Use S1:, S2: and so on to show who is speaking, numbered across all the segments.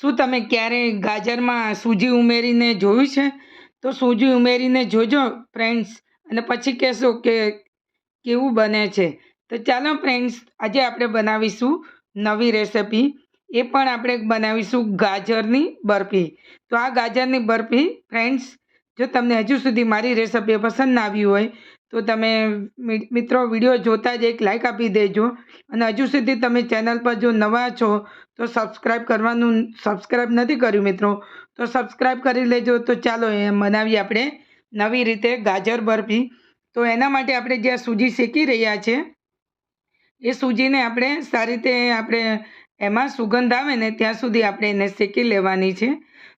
S1: શું તમે ક્યારેય ગાજરમાં સૂજી ઉમેરીને જોયું છે? તો સૂજી ઉમેરીને જોજો ફ્રેન્ડ્સ અને પછી કહેશો કે કેવું બને છે. તો ચાલો ફ્રેન્ડ્સ આજે આપણે બનાવીશું નવી રેસિપી એ પણ આપણે બનાવીશું ગાજરની બરફી. તો આ ગાજરની બરફી ફ્રેન્ડ્સ જો તમને હજુ સુધી મારી રેસિપી પસંદ ના આવી હોય તો તમે મિત્રો વીડિયો જોતા જ એક લાઇક આપી દેજો. અને હજુ સુધી તમે ચેનલ પર જો નવા છો, તો સબસ્ક્રાઈબ કરવાનું સબસ્ક્રાઈબ નથી કર્યું, મિત્રો. તો સબસ્ક્રાઈબ કરી લેજો. તો ચાલો એ બનાવીએ આપણે નવી રીતે ગાજર બરફી. તો એના માટે આપણે જે સૂજી શેકી રહ્યા છે, એ સૂજીને આપણે સારી રીતે આપણે એમાં સુગંધ આવે ને ત્યાં સુધી આપણે એને શેકી લેવાની છે.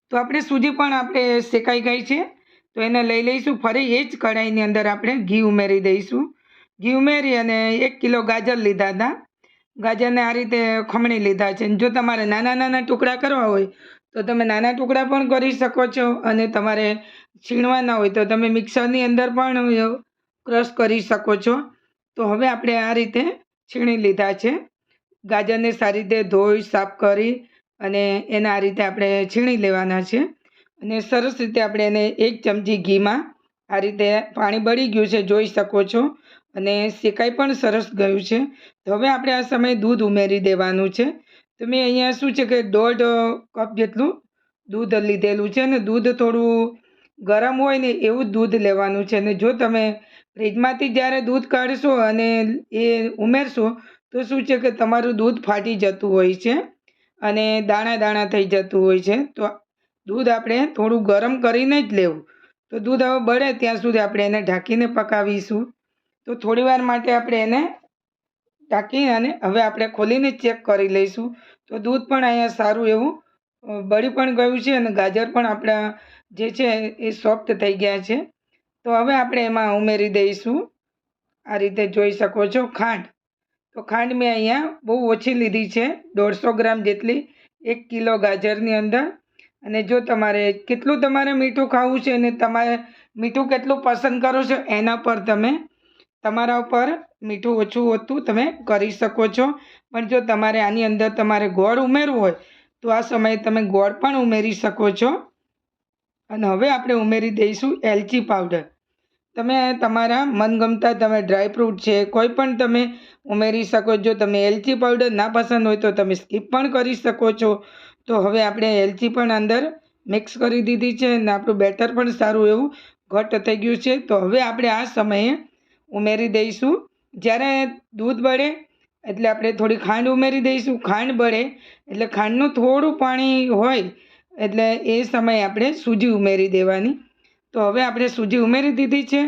S1: તો આપણે સૂજી પણ આપણે શેકાઈ ગઈ છે. તો એને લઈ લઈશું ફરી, એ જ કઢાઈની અંદર આપણે ઘી ઉમેરી દઈશું. ઘી ઉમેરી અને એક કિલો ગાજર લીધા હતા. ગાજરને આ રીતે ખમણી લીધા છે. જો તમારે નાના નાના ટુકડા કરવા હોય, તો તમે નાના ટુકડા પણ કરી શકો છો અને તમારે છીણવાના હોય, તો તમે મિક્સરની અંદર પણ ક્રશ કરી શકો છો. તો હવે આપણે આ રીતે છીણી લીધા છે. ગાજરને સારી રીતે ધોઈ, સાફ કરી અને એને આ રીતે આપણે છીણી લેવાના છે. અને સરસ રીતે આપણે એને એક ચમચી ઘીમાં આ રીતે પાણી બળી ગયું છે, જોઈ શકો છો. અને શેકાઈ પણ સરસ ગયું છે. તો હવે આપણે આ સમયે દૂધ ઉમેરી દેવાનું છે. તો મેં અહીંયા શું છે કે દોઢ કપ જેટલું દૂધ લીધેલું છે અને દૂધ થોડું ગરમ હોય ને એવું દૂધ લેવાનું છે. અને જો તમે ફ્રીજમાંથી જ્યારે દૂધ કાઢશો અને એ ઉમેરશો, તો શું છે કે તમારું દૂધ ફાટી જતું હોય છે અને દાણા દાણા થઈ જતું હોય છે. તો દૂધ આપણે થોડું ગરમ કરીને જ લેવું. તો દૂધ હવે બળે ત્યાં સુધી આપણે એને ઢાંકીને પકાવીશું. તો થોડી વાર માટે આપણે એને ઢાંકી અને હવે આપણે ખોલીને ચેક કરી લઈશું. તો દૂધ પણ અહીંયા સારું એવું બળી પણ ગયું છે અને ગાજર પણ આપણા જે છે એ સોફ્ટ થઈ ગયા છે. તો હવે આપણે એમાં ઉમેરી દઈશું. આ રીતે જોઈ શકો છો ખાંડ. તો ખાંડ મેં અહીંયા બહુ ઓછી લીધી છે. દોઢસો ગ્રામ જેટલી એક કિલો ગાજરની અંદર. અને જો તમારે કેટલું તમારે મીઠું ખાવું છે અને તમારે મીઠું કેટલું પસંદ કરો છો, એના પર તમે તમારા ઉપર મીઠું ઓછું હોતું તમે કરી શકો છો. પણ જો તમારે આની અંદર તમારે ગોળ ઉમેરવું હોય, તો આ સમયે તમે ગોળ પણ ઉમેરી શકો છો. અને હવે આપણે ઉમેરી દઈશું એલચી પાવડર. તમે તમારા મનગમતા, તમે ડ્રાયફ્રૂટ છે, કોઈ પણ તમે ઉમેરી શકો જો તમે એલચી પાવડર ના પસંદ હોય તો તમે સ્કીપ પણ કરી શકો છો. તો હવે આપણે એલચી પણ અંદર મિક્સ કરી દીધી છે અને આપણું બેટર પણ સારું એવું ઘટ થઈ ગયું છે. તો હવે આપણે આ સમયે ઉમેરી દઈશું. જ્યારે દૂધ બળે એટલે આપણે થોડી ખાંડ ઉમેરી દઈશું. ખાંડ બળે એટલે ખાંડનું થોડું પાણી હોય એટલે એ સમયે આપણે સૂજી ઉમેરી દેવાની. તો હવે આપણે સૂજી ઉમેરી દીધી છે.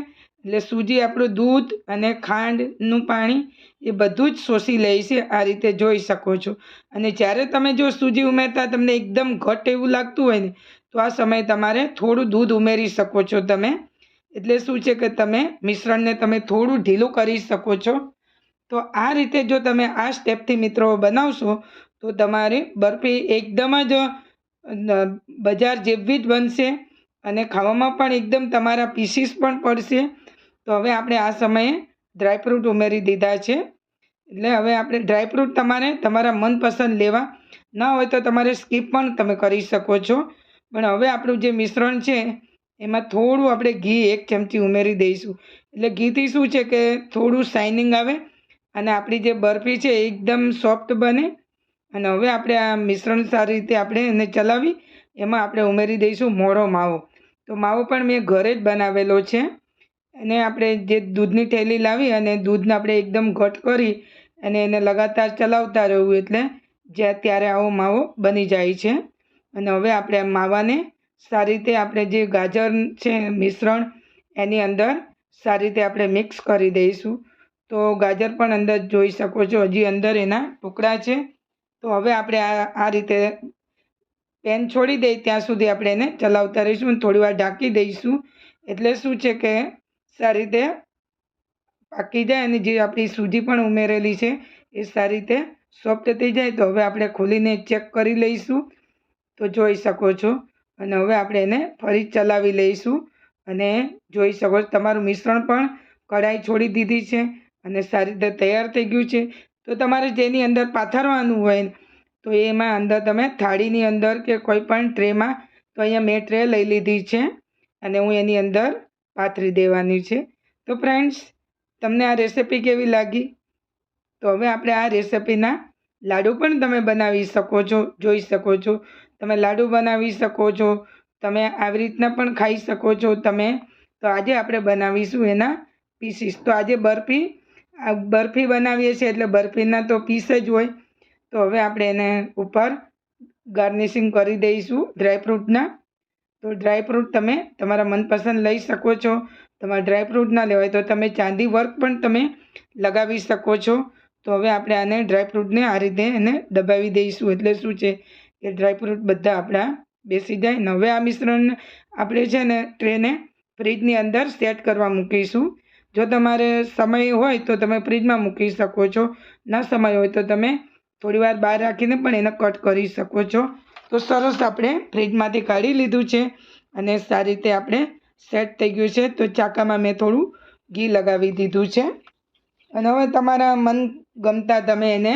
S1: એટલે સૂજી આપણું દૂધ અને ખાંડનું પાણી એ બધું જ શોષી લે છે, આ રીતે જોઈ શકો છો. અને જ્યારે તમે જો સૂજી ઉમેરતા તમને એકદમ ઘટ એવું લાગતું હોય ને, તો આ સમયે તમારે થોડું દૂધ ઉમેરી શકો છો તમે. એટલે શું છે કે તમે મિશ્રણને તમે થોડું ઢીલું કરી શકો છો. તો આ રીતે જો તમે આ સ્ટેપથી મિત્રો બનાવશો, તો તમારી બરફી એકદમ જ બજાર જેવી જ બનશે અને ખાવામાં પણ એકદમ તમારા પીસીસ પણ પડશે. તો હવે આપણે આ સમયે ડ્રાયફ્રૂટ ઉમેરી દીધા છે. એટલે હવે આપણે ડ્રાયફ્રૂટ તમારે તમારા મનપસંદ લેવા. ન હોય તો તમારે સ્કીપ પણ તમે કરી શકો છો. પણ હવે આપણું જે મિશ્રણ છે, એમાં થોડું આપણે ઘી એક ચમચી ઉમેરી દઈશું. એટલે ઘીથી શું છે કે થોડું શાઇનિંગ આવે અને આપણી જે બરફી છે એકદમ સોફ્ટ બને. અને હવે આપણે આ મિશ્રણ સારી રીતે આપણે એને ચલાવી, એમાં આપણે ઉમેરી દઈશું મોળો માવો. તો માવો પણ મેં ઘરે જ બનાવેલો છે. અને આપણે જે દૂધની થેલી લાવી અને દૂધને આપણે એકદમ ઘટ કરી અને એને લગાતાર ચલાવતા રહેવું એટલે જ્યાં ત્યારે આવો માવો બની જાય છે. અને હવે આપણે માવાને સારી રીતે આપણે જે ગાજર છે, મિશ્રણ એની અંદર સારી રીતે આપણે મિક્સ કરી દઈશું. તો ગાજર પણ અંદર જોઈ શકો છો, હજી અંદર એના ટુકડા છે. તો હવે આપણે આ આ રીતે પેન છોડી દઈ, ત્યાં સુધી આપણે એને ચલાવતા રહીશું અને થોડી વાર ઢાંકી દઈશું. એટલે શું છે કે સારી રીતે પાકી જાય અને જે આપણી સૂજી પણ ઉમેરેલી છે, એ સારી રીતે સોફ્ટ થઈ જાય. તો હવે આપણે ખોલીને ચેક કરી લઈશું. તો જોઈ શકો છો. અને હવે આપણે એને ફરી ચલાવી લઈશું. અને જોઈ શકો છો, તમારું મિશ્રણ પણ કઢાઈ છોડી દીધી છે અને સારી રીતે તૈયાર થઈ ગયું છે. તો તમારે જેની અંદર પાથરવાનું હોય, તો એમાં અંદર તમે થાળીની અંદર કે કોઈ પણ ટ્રેમાં, તો અહીંયા મેં ટ્રે લઈ લીધી છે. અને હું એની અંદર પાથરી દેવાની છે. તો ફ્રેન્ડ્સ તમને આ રેસિપી કેવી લાગી? તો હવે આપણે આ રેસિપીના લાડુ પણ તમે બનાવી શકો છો, જોઈ શકો છો. તમે લાડુ બનાવી શકો છો, તમે આવી રીતના પણ ખાઈ શકો છો તમે. તો આજે આપણે બનાવીશું એના પીસીસ તો આજે બરફી બરફી બનાવીએ છીએ એટલે બરફીના તો પીસ જ હોય. તો હવે આપણે એને ઉપર ગાર્નિશિંગ કરી દઈશું ડ્રાયફ્રૂટના તો ડ્રાયફ્રૂટ તમે તમારા મનપસંદ લઈ શકો છો. તમારે ડ્રાયફ્રૂટ ના લેવાય તો તમે ચાંદી વર્ક પણ તમે લગાવી શકો છો. તો હવે આપણે આને ડ્રાયફ્રૂટને આ રીતે એને દબાવી દઈશું. એટલે શું છે કે ડ્રાયફ્રૂટ બધા આપણા બેસી જાય ને હવે આ મિશ્રણ આપણે છે ને ટ્રેને ફ્રીજની અંદર સેટ કરવા મૂકીશું. જો તમારે સમય હોય તો તમે ફ્રીજમાં મૂકી શકો છો. ના સમય હોય તો તમે થોડી વાર બહાર રાખીને પણ એને કટ કરી શકો છો. તો સરસ આપણે ફ્રીજમાંથી કાઢી લીધું છે અને સારી રીતે આપણે સેટ થઈ ગયું છે. તો ચાકામાં મેં થોડું ઘી લગાવી દીધું છે. અને હવે તમારા મન ગમતા તમે એને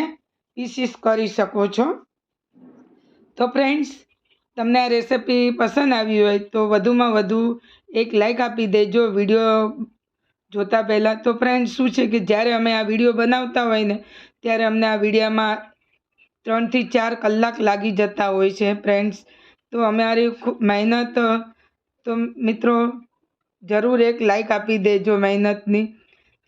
S1: પીસીસ કરી શકો છો. તો ફ્રેન્ડ્સ તમને આ રેસિપી પસંદ આવી હોય તો વધુમાં વધુ એક લાઈક આપી દેજો વીડિયો જોતા પહેલાં. તો ફ્રેન્ડ્સ શું છે કે જ્યારે અમે આ વીડિયો બનાવતા હોય ને, ત્યારે અમને આ વિડીયામાં ત્રણથી ચાર કલાક લાગી જતા હોય છે ફ્રેન્ડ્સ તો અમારી ખૂબ મહેનત, તો મિત્રો, જરૂર એક લાઇક આપી દેજો મહેનતની.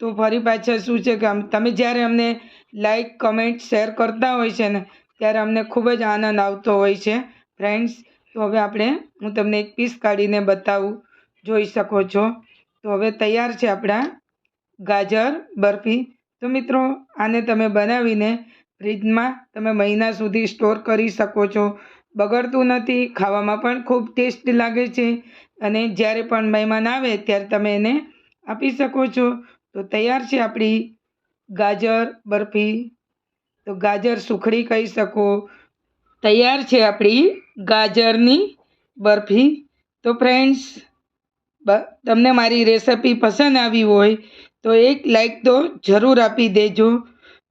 S1: તો ફરી પાછા શું છે કે તમે જ્યારે અમને લાઈક કમેન્ટ શેર કરતા હોય છે ને, ત્યારે અમને ખૂબ જ આનંદ આવતો હોય છે ફ્રેન્ડ્સ તો હવે આપણે, હું તમને એક પીસ કાઢીને બતાવું, જોઈ શકો છો. તો હવે તૈયાર છે આપણા ગાજર બરફી. તો મિત્રો, આને તમે બનાવીને ફ્રીજમાં તમે મહિના સુધી સ્ટોર કરી શકો છો. બગડતું નથી, ખાવામાં પણ ખૂબ ટેસ્ટ લાગે છે અને જ્યારે પણ મહેમાન આવે ત્યારે તમે એને આપી શકો છો. તો તૈયાર છે આપણી ગાજર બરફી. તો ગાજર સુખડી કહી શકો. તૈયાર છે આપણી ગાજરની બરફી. તો ફ્રેન્ડ્સ તમને મારી રેસિપી પસંદ આવી હોય તો એક લાઈક તો જરૂર આપી દેજો.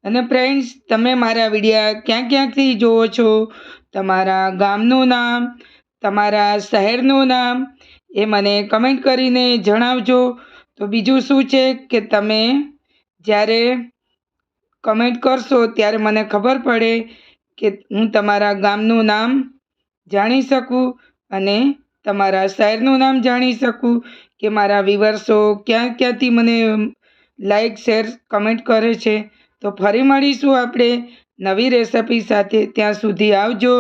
S1: અને ફ્રેન્ડ્સ તમે મારા વિડીયા ક્યાં ક્યાંથી જુઓ છો? તમારા ગામનું નામ, તમારા શહેરનું નામ, એ મને કમેન્ટ કરીને જણાવજો. તો બીજું શું છે કે તમે જ્યારે કમેન્ટ કરશો, ત્યારે મને ખબર પડે કે હું તમારા ગામનું નામ જાણી શકું અને તમારા શહેરનું નામ જાણી શકું કે મારા વિવર્સો ક્યાં ક્યાંથી મને લાઈક શેર કમેન્ટ કરે છે. તો ફરી મળીશું આપણે નવી રેસિપી સાથે. ત્યાં સુધી આવજો.